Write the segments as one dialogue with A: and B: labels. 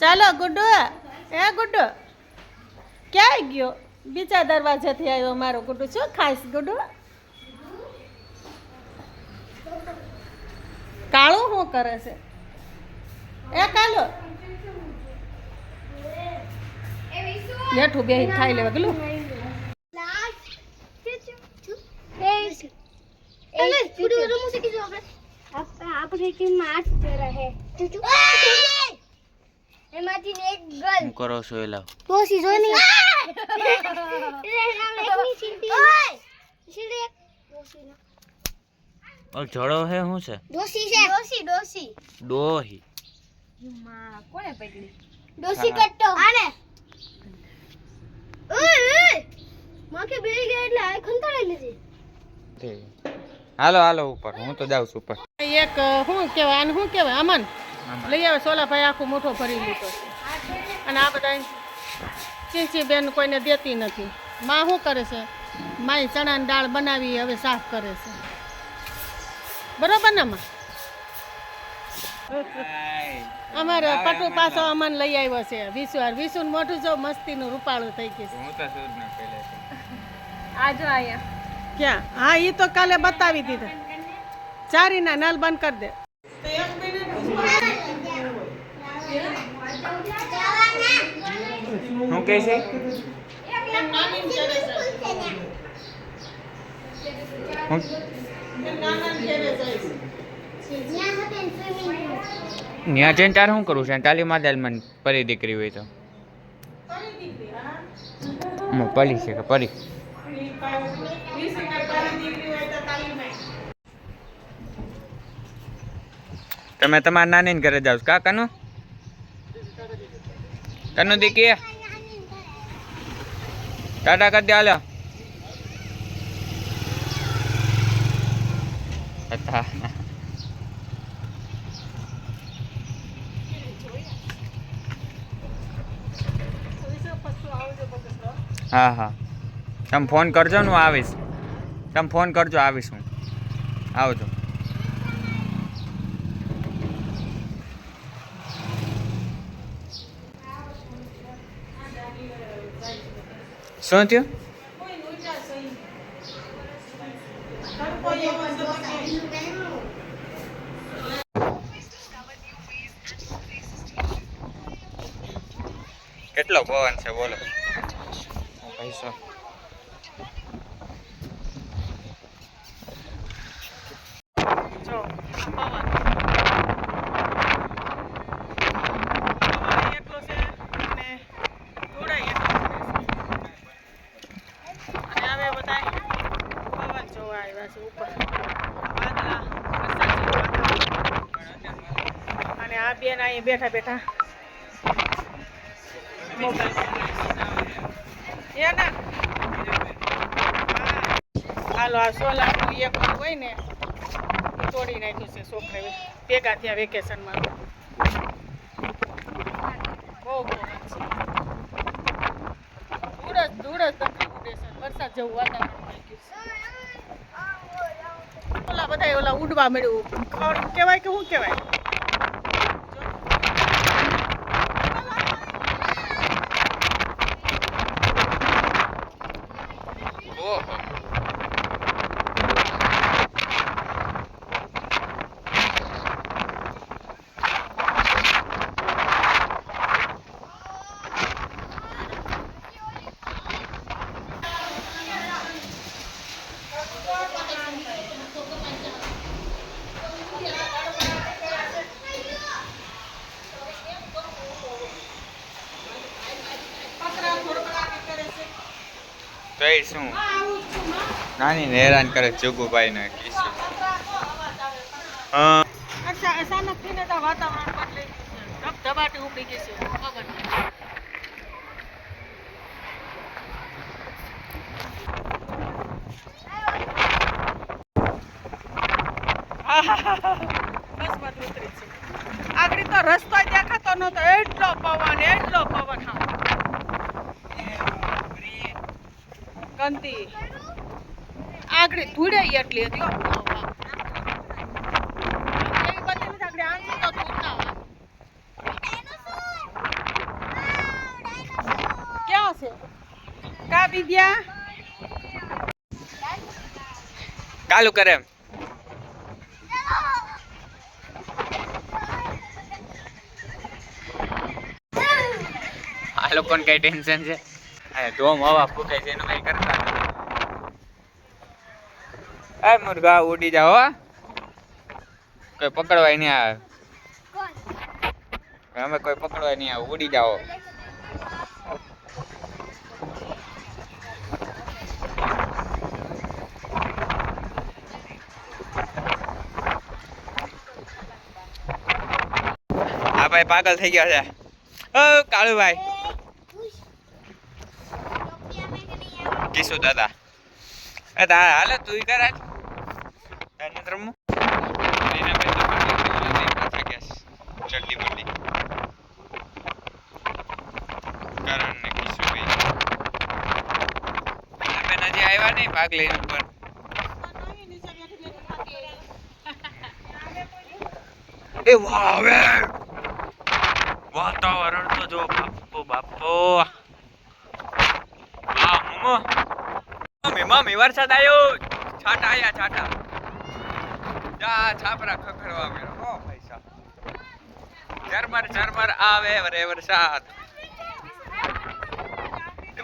A: ચાલો, ગુડ્ડુ. એ ગુડ્ડુ, ક્યાંય ગયો? બીજા દરવાજાથી આવ્યો મારો ગુડ્ડુ. શું ખાઈશ ગુડ્ડુ? કાળું શું કરે છે? એ કાલો. હેઠું બે ખાઈ લેવા, ગલું.
B: એમાંથી એક ગર્લ
C: હું કરો છો એલા તો
B: ડોસી જો ની
C: ઓ જડો હે શું છે?
B: ડોસી છે. ડોસી ડોસી
C: ડોહી.
B: કોને પકડી? ડોસી કટ્ટો આને. ઓય ઓય માકે બેહી ગયા એટલે આ લીધી.
C: હાલો હાલો ઉપર. હું તો જાઉં છું ઉપર.
A: એક શું કહેવાય આને શું કહેવાય અમન લઈ આવે સોલાભાઈ આખું મોટો ભરી લીધો. છે અને આ બધા ચીંચી બેન કોઈને દેતી નથી. માં શું કરે છે? માય ચણાની દાળ બનાવી હવે સાફ કરે છે. બરોબર ને માં? અમારે પટુ પાછો અમન લઈ આવ્યો છે વિસુ હાર વિસુ મોઢું જો મસ્તીનું રૂપાળું થઈ ગયું છે.
B: આજો આયા.
A: ક્યાં? હા એ તો કાલે બતાવી દીધા. ચારીના નલ બંધ કરી દે.
C: શું કહે છે? ત્યાં જઈને તારે શું કરવું છે? તાલી માદાલ મને પરી દીકરી હોય તો. પરી છે કે પરી? તમે તમારા નાની ઘરે જાઓ છો. કા કનુ દીકી ટાટા કરી દે હાલો. હા હા. તમે ફોન કરજો ને હું આવીશ. તમે ફોન કરજો, આવીશ હું. આવજો. શું થયું કેટલો પવન છે બોલો પૈસો
A: જો પવન પવન એટલો છે અને થોડાય એટલો છે અને હવે બધા પવન જોવા આવ્યા છે ઉપર વાદળા વરસાદ જેવું વાતાવરણ. અને આ બેન અહીં બેઠા બેઠા. હાલો, આ સોલારનું એક હોય ને તોડી નાખ્યું છે છોકરે ભેગા થયા વેકેશનમાં બહુ ધૂળ જ ધૂળ જ વરસાદ જેવું વાતાવરણ થઈ ગયું ઓલા ઓલા ઉડવા મળ્યું ખડ કહેવાય કે શું કહેવાય?
C: ઓહો. કઈ શું? નાની ને હેરાન કરે જુગુભાઈ ને કિશુ
A: આગળ તો રસ્તો દેખાતો નતો એટલો પવન એટલો પવન. હા. કંતિ. આગળ ધૂળાઈ એટલી હતી ક્યાં છે? કા વિદ્યા?
C: કાલુ કરે આ લોકોને કઈ ટેન્શન છે? ડોમ હવા ફૂંકાય છે, એનું કઈ કરતા મુર્ગા ઉડી જાઓ. કોઈ પકડવાય નહીં આવે અમે કોઈ પકડવાય નહીં આવે ઉડી જાઓ. આ ભાઈ, પાગલ થઈ ગયા છે. ઓ, કાળુભાઈ. કિશુ દાદા. એ તારા હાલે તું કર આજ તારે નથી એના ભાઈ તો પાછી ઓલા બે પાછા ગયા છે. ચડ્ડી બડ્ડી કરણ ને કિશુ ભાઈ એના બેન આવ્યા નહીં ભાગ લઈને ઉપર. એ વાહ વાતાવરણ તો જો બાપો બાપો હા મમ્મો મમ્મી વરસાદ આવ્યો છાટા આયા, છાટા. જા, છાપરા ખખડવા મેરો ઓ પૈસા ઝરમર ઝરમર આવે રે વરસાદ.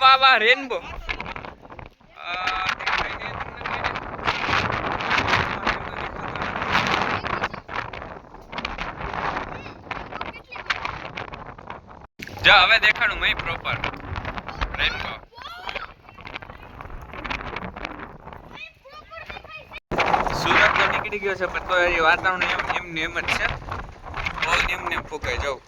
C: વાહ વાહ, રેનબો. જો, હવે દેખાણું મય પ્રોપર રેનબો સુરત તો નીકળી ગયો છે, પણ તો એ વાતાવરણ એમ એમ ને એમ જ છે. બહુ એમ ને એમ ફૂંકાય જવું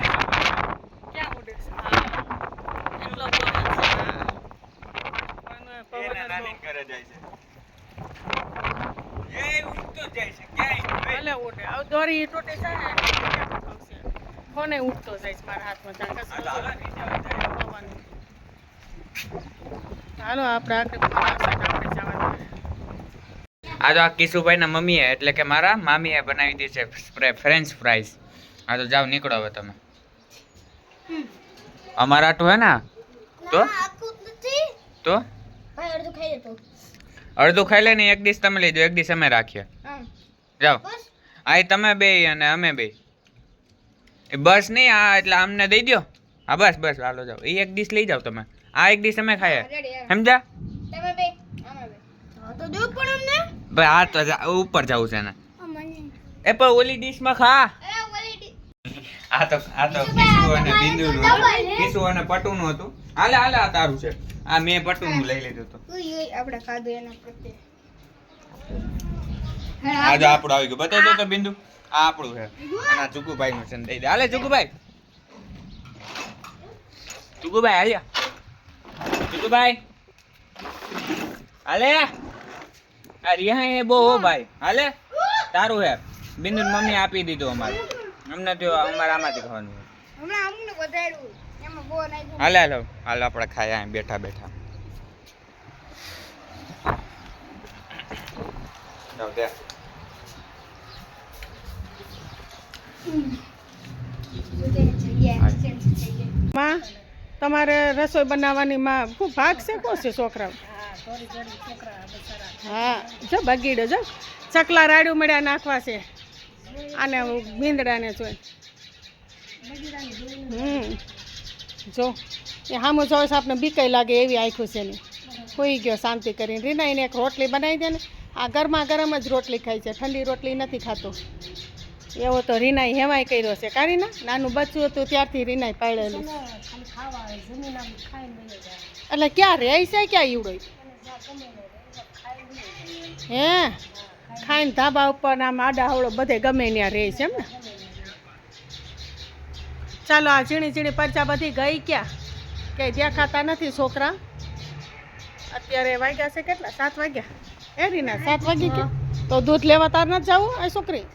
A: ક્યાં ઉડે છે હા. એટલો પવન છે. પવન- પવન જ બહુ.
C: કરે જાય છે એ ઉડતો જાય છે ક્યાંય
A: ભલે ઉડે હવે દોરી તૂટે છે ને એટલે ક્યાં પકવશે? ફોને ઉઠતો જાય મારા હાથમાં. જાણ. હાલો આપણે આગળ.
C: આ તો આ કિશુભાઈના મમ્મીએ એટલે કે મારા મામીએ બનાવી દીધી છે ફ્રે- ફ્રેન્ચ ફ્રાઈઝ આ તો જાઓ નીકળો હવે તમે. અમારા આટું હે ને તો? તો? અડધું ખાઈ લે ને એક દિવસ તમે લઈ દો એક દિવસ અમે રાખીએ. જાઓ. આ તમે બે અને અમે બે. બસ નહીં આ એટલે અમને દઈ દો હા બસ બસ હાલો જાઓ. એ એક ડીશ લઈ જાઓ તમે. આ એક ડીશ
B: તમે પણ અમને.
C: ભાઈ આ તો ઉપર જવું છે ને એ પણ ઓલી ડીશમાં ખા. આ તો આ તો પીસુ અને બિંદુ નું પીસુ અને પટુનું હતું. હાલે હાલે આ તારું છે. આ મેં પટુનું લઈ લીધું હતું.
B: આપણે ખાધું એના પ્રત્યે.
C: આજે જો આવી ગયું. બતાવી દો તો બિંદુ. આ આપણું છે. અને જુગુભાઈ નું છે દઈ દે. હાલે જુગુભાઈ. જુગુભાઈ હાલ્યા. જુગુભાઈ. હાલે. આ રિહા એ બહુ હો ભાઈ. હાલે. તારું હે. બિંદુ મમ્મી આપી દીધું અમારે. અમને તો અમારે આમાંથી ખાવાનું હાલે હાલો. હાલો આપણે ખાયા બેઠા બેઠા. દે.
A: માં, તમારે રસોઈ બનાવવાની માં ખૂબ ભાગ છે? કો છે છોકરા હા, જો બગીડો જો. ચકલા રાડ્યું મળ્યા નાખવા છે. આને ભીંદડાને જોઈ હમ. જો, એ હામો જોઈશ આપણે બીકાઈ લાગે એવી આખું છે ને કોઈ ગયો શાંતિ કરીને. રીના એને એક રોટલી બનાવી દે ને. આ ગરમા ગરમ જ રોટલી ખાય છે. ઠંડી રોટલી નથી ખાતો. એવો તો રીનાઈ હેવાય કર્યો છે. કારીના? નાનું બચ્ચું હતું ત્યારથી રીનાઈ પાડેલું એટલે ક્યાં રહે છે ક્યાં ઈવડો? હે? ખાઈને ધાબા ઉપર આમ આડા હવળો બધે ગમે ત્યાં રહે છે એમ ને? ચાલો આ ઝીણી ઝીણી પરચા બધી ગઈ ક્યાં? કે દેખાતા નથી છોકરા? અત્યારે વાગ્યા છે કેટલા? સાત વાગ્યા. એ રીના સાત વાગી ગયા તો દૂધ લેવા તાર નથી જવું એ છોકરી?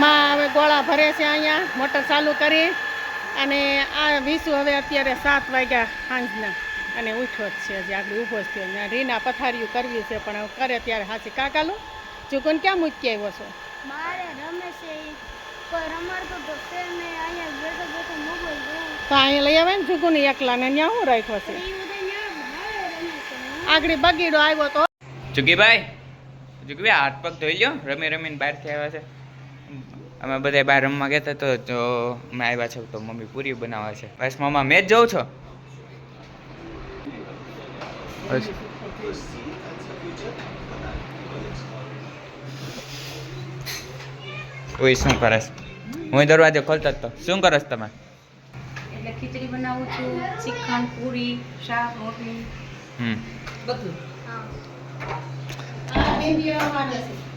A: માં હવે ગોળા ભરે છે અહીંયા મોટર ચાલુ કરી. અને આ વિસુ હવે અત્યારે સાત વાગ્યા સાંજના. અને ઉઠ્યો જ છે હજી આગળ ઊભો જ થયો. રીના પથારીઓ કરવી છે પણ કરે ત્યારે હાચી કાકાલું. ચૂકન ક્યાં મૂકી આવ્યો છો?
B: મારે રમે છે કોઈ રમાડતો તો છે ને અહીંયા બેઠો બેઠો મોબાઈલ
A: તો અહીંયા લઈ આવે ને ચૂકુને એકલાને ત્યાં શું રાખ્યો છે?
B: ને.
A: આગળ બગીડો આવ્યો તો.
C: ચુકીભાઈ ચુકીભાઈ હાથ પગ ધોઈ લ્યો રમી રમીને બહારથી આવ્યા છે. અમે બધા બહાર રમવા ગયા હતા તો જો અમે આવ્યા છે તો મમ્મી પૂરી બનાવે છે. બસ મેં મેચ જાઉં છો? કોઈ શું કરસ હું દરવાજો ખોલતો હતો તો. શું કરસ તમે?
D: એટલે ખીચડી બનાવું છું ચિકન પૂરી શાક રોટલી.
C: હમ.
D: બધું.
A: આ બેન બી આવવાના છે